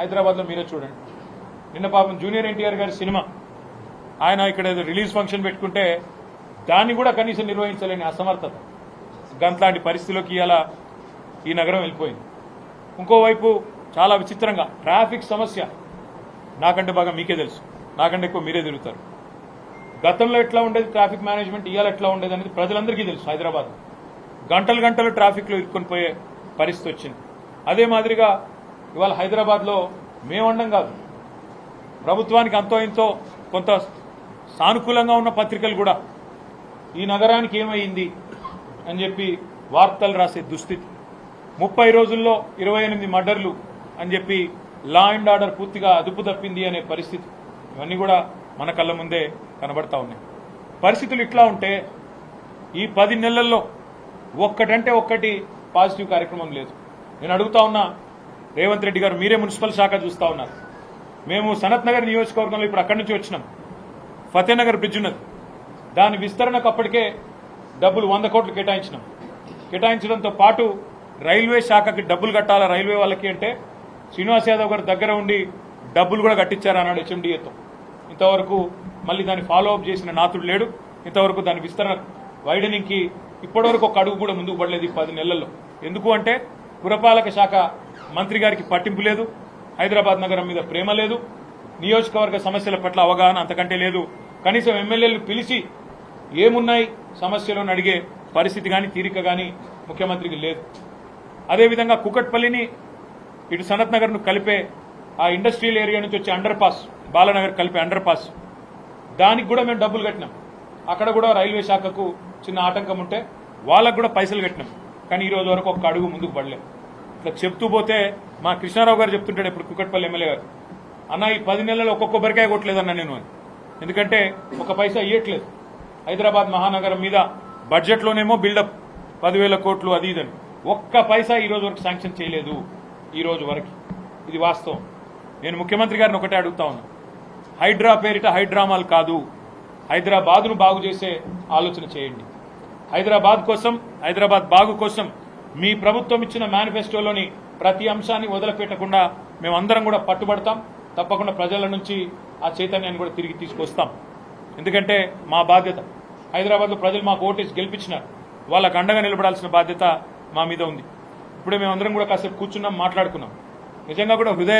హైదరాబాద్లో మీరే చూడండి. నిన్న పాపం జూనియర్ ఎన్టీఆర్ గారి సినిమా. ఆయన ఇక్కడ ఏదో రిలీజ్ ఫంక్షన్ పెట్టుకుంటే దాన్ని కూడా కనీసం నిర్వహించలేని అసమర్థత. గంట్లాంటి పరిస్థితిలోకి ఇలా ఈ నగరం వెళ్ళిపోయింది. ఇంకోవైపు చాలా విచిత్రంగా ట్రాఫిక్ సమస్య నాకంటే బాగా మీకే తెలుసు. నాకంటే ఎక్కువ మీరే తిరుగుతారు. గతంలో ఎట్లా ఉండేది ట్రాఫిక్ మేనేజ్మెంట్ ఇవాళ ఎట్లా ఉండేది అనేది ప్రజలందరికీ తెలుసు హైదరాబాద్ గంటలు గంటలు ట్రాఫిక్లో ఇరుక్కొని పోయే పరిస్థితి వచ్చింది. అదే మాదిరిగా ఇవాళ హైదరాబాద్లో మేమండం కాదు. ప్రభుత్వానికి అంతో ఇంతో కొంత సానుకూలంగా ఉన్న పత్రికలు కూడా. ఈ నగరానికి ఏమైంది అని చెప్పి వార్తలు రాసే దుస్థితి. ముప్పై రోజుల్లో ఇరవై ఎనిమిది మర్డర్లు అని చెప్పి లా అండ్ ఆర్డర్ పూర్తిగా అదుపు తప్పింది అనే పరిస్థితి. ఇవన్నీ కూడా మన కళ్ళ ముందే కనబడతా ఉన్నాయి. పరిస్థితులు ఇట్లా ఉంటే ఈ పది నెలల్లో ఒక్కటంటే ఒక్కటి పాజిటివ్ కార్యక్రమం లేదు. నేను అడుగుతా ఉన్నా రేవంత్ రెడ్డి గారు మీరే మున్సిపల్ శాఖ చూస్తా ఉన్నారు. మేము సనత్ నగర్ నియోజకవర్గంలో ఇప్పుడు అక్కడి నుంచి వచ్చినాం. ఫతేనగర్ బ్రిడ్జ్ ఉన్నది. దాని విస్తరణకు అప్పటికే డబ్బులు వంద కోట్లు కేటాయించినాం. కేటాయించడంతో పాటు రైల్వే శాఖకి డబ్బులు కట్టాలా రైల్వే వాళ్ళకి అంటే శ్రీనివాస్ యాదవ్ గారి దగ్గర ఉండి డబ్బులు కూడా కట్టించారు అన్నాడు హెచ్ఎండిఏతో. ఇంతవరకు మళ్ళీ దాన్ని ఫాలో అప్ చేసిన నాతుడు లేడు. ఇంతవరకు దాని విస్తరణ వైడనింగ్కి ఇప్పటివరకు ఒక అడుగు కూడా ముందుకు పడలేదు ఈ పది నెలల్లో. ఎందుకు అంటే పురపాలక శాఖ మంత్రి గారికి పట్టింపు లేదు. హైదరాబాద్ నగరం మీద ప్రేమ లేదు. నియోజకవర్గ సమస్యల పట్ల అవగాహన అంతకంటే లేదు. కనీసం ఎమ్మెల్యేలు పిలిచి ఏమున్నాయి సమస్యలు అడిగే పరిస్థితి కానీ తీరిక కానీ ముఖ్యమంత్రికి లేదు. అదేవిధంగా కుకట్పల్లిని ఇటు సనత్ నగర్ను కలిపే ఆ ఇండస్ట్రియల్ ఏరియా నుంచి వచ్చే అండర్ పాస్ బాలనగర్ కలిపే అండర్ పాస్ దానికి కూడా మేము డబ్బులు కట్టినాం. అక్కడ కూడా రైల్వే శాఖకు చిన్న ఆటంకం ఉంటే వాళ్ళకు కూడా పైసలు కట్టినాం. కానీ ఈ రోజు వరకు ఒక్క అడుగు ముందుకు పడలేదు. ఇట్లా చెప్తూ పోతే మా కృష్ణారావు గారు చెప్తుంటాడు ఇప్పుడు కుక్కట్పల్లి ఎమ్మెల్యే గారు అన్న ఈ పది నెలల్లో ఒక్కొక్క బరికాయ కొట్టలేదన్న నేను అని. ఎందుకంటే ఒక పైసా ఇయ్యట్లేదు. హైదరాబాద్ మహానగరం మీద బడ్జెట్లోనేమో బిల్డప్ పదివేల కోట్లు అది ఇదని. ఒక్క పైసా ఈ రోజు వరకు శాంక్షన్ చేయలేదు ఈ రోజు వరకు. ఇది వాస్తవం. నేను ముఖ్యమంత్రి గారిని ఒకటే అడుగుతా ఉన్నా. హైడ్రా పేరిట హైడ్రామాలు కాదు. హైదరాబాద్ను బాగు చేసే ఆలోచన చేయండి. హైదరాబాద్ కోసం హైదరాబాద్ బాగు కోసం మీ ప్రభుత్వం ఇచ్చిన మేనిఫెస్టోలోని ప్రతి అంశాన్ని వదిలిపెట్టకుండా మేమందరం కూడా పట్టుబడతాం. తప్పకుండా ప్రజల నుంచి ఆ చైతన్యాన్ని కూడా తిరిగి తీసుకొస్తాం. ఎందుకంటే మా బాధ్యత. హైదరాబాద్లో ప్రజలు మాకు ఓటేసి గెలిపించినారు. వాళ్ళకు అండగా నిలబడాల్సిన బాధ్యత మా మీద ఉంది. ఇప్పుడే మేమందరం కూడా కాసేపు కూర్చున్నాం మాట్లాడుకున్నాం. నిజంగా కూడా హృదయ